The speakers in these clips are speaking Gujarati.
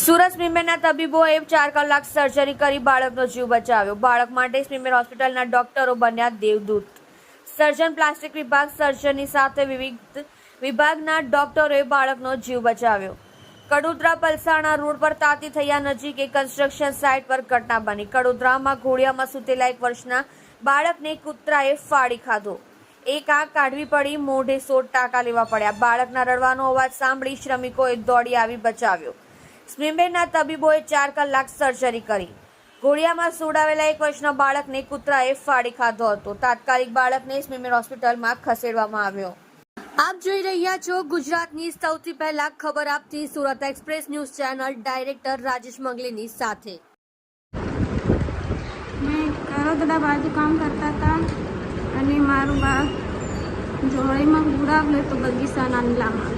સુરત સ્મીમેરના તબીબોએ ચાર કલાક સર્જરી કરી બાળકનો જીવ બચાવ્યો. બાળક માટે સ્મીમેર હોસ્પિટલના ડોક્ટરો બન્યા દેવદૂત. સર્જન પ્લાસ્ટિક વિભાગ સર્જનની સાથે વિવિધ વિભાગના ડોક્ટરોએ બાળકનો જીવ બચાવ્યો. કડોદરા પલસાણા રોડ પર તાતી થયા નજીક એક કન્સ્ટ્રક્શન સાઇટ પર ઘટના બની. કડોદરામાં ઘોડિયામાં સૂતેલા એક વર્ષના બાળકને કૂતરાએ ફાડી ખાધો. એક આંખ કાઢવી પડી, મોઢે સોળ ટાંકા લેવા પડ્યા. બાળકના રડવાનો અવાજ સાંભળી શ્રમિકોએ દોડી આવી બચાવ્યો. સ્મીમેરના તબીબોએ ચાર કલાક સર્જરી કરી. ઘોડિયામાં સુડાવેલા એક વર્ષના બાળકને કૂતરાએ ફાડી ખાધો હતો. તાત્કાલિક બાળકને સ્મીમેર હોસ્પિટલમાં ખસેડવામાં આવ્યો. આપ જોઈ રહ્યા છો ગુજરાતની સૌથી પહેલા ખબર આપતી Surat Express News channel director Rajesh મંગલીની સાથે. મેં કરોદડા બાજુ કામ કરતા હતા અને મારું બાગ જોડીમાં ગુડાવલો તો બગીચાના નીલામાં.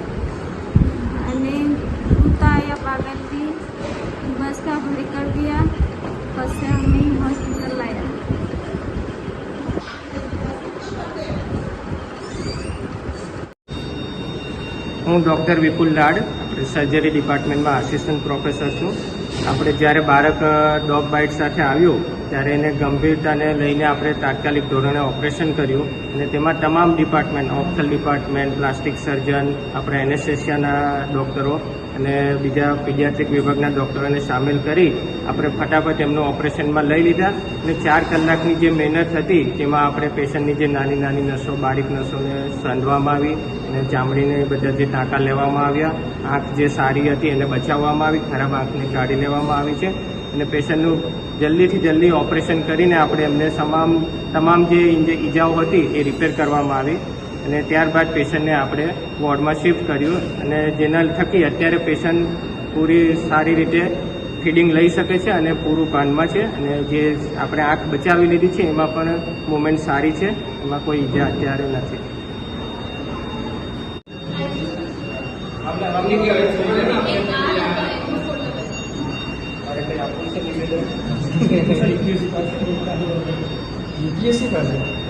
અને કૂતા આયા પાગલથી બસ का भरी कर दिया बस से हमें हॉस्पिटल लाया હું ડૉક્ટર વિપુલ લાડ આપણે સર્જરી ડિપાર્ટમેન્ટમાં આસિસ્ટન્ટ પ્રોફેસર છું આપણે જ્યારે બાળક ડોગ બાઇટ સાથે આવ્યું ત્યારે એને ગંભીરતાને લઈને આપણે તાત્કાલિક ધોરણે ઓપરેશન કર્યું અને તેમાં તમામ department, ophthal department, plastic surgeon, આપણે એનેસ્થેશિયાના ડૉક્ટરો અને બીજા પીડિયાટ્રિક વિભાગના ડૉક્ટરોને સામેલ કરી આપણે ફટાફટ એમનું ઓપરેશનમાં લઈ લીધા અને ચાર કલાકની જે મહેનત હતી તેમાં આપણે પેશન્ટની જે નાની નાની નસો, બારીક નસોને સાંધવામાં આવી અને ચામડીને બધા જે ટાંકા લેવામાં આવ્યા, આંખ જે સારી હતી એને બચાવવામાં આવી, ખરાબ આંખને કાઢી લેવામાં આવી છે. અને પેશન્ટનું જલ્દીથી જલ્દી ઓપરેશન કરીને આપણે એમને તમામ તમામ જે ઈજાઓ હતી એ રિપેર કરવામાં આવી અને ત્યારબાદ પેશન્ટને આપણે વોર્ડમાં શિફ્ટ કર્યું અને જેના થકી અત્યારે પેશન્ટ પૂરી સારી રીતે ફીડિંગ લઈ શકે છે અને પૂરું ભાનમાં છે અને જે આપણે આંખ બચાવી લીધી છે એમાં પણ મુમેન્ટ સારી છે, એમાં કોઈ ઈજા અત્યારે નથી. યુપીએસસી પાસે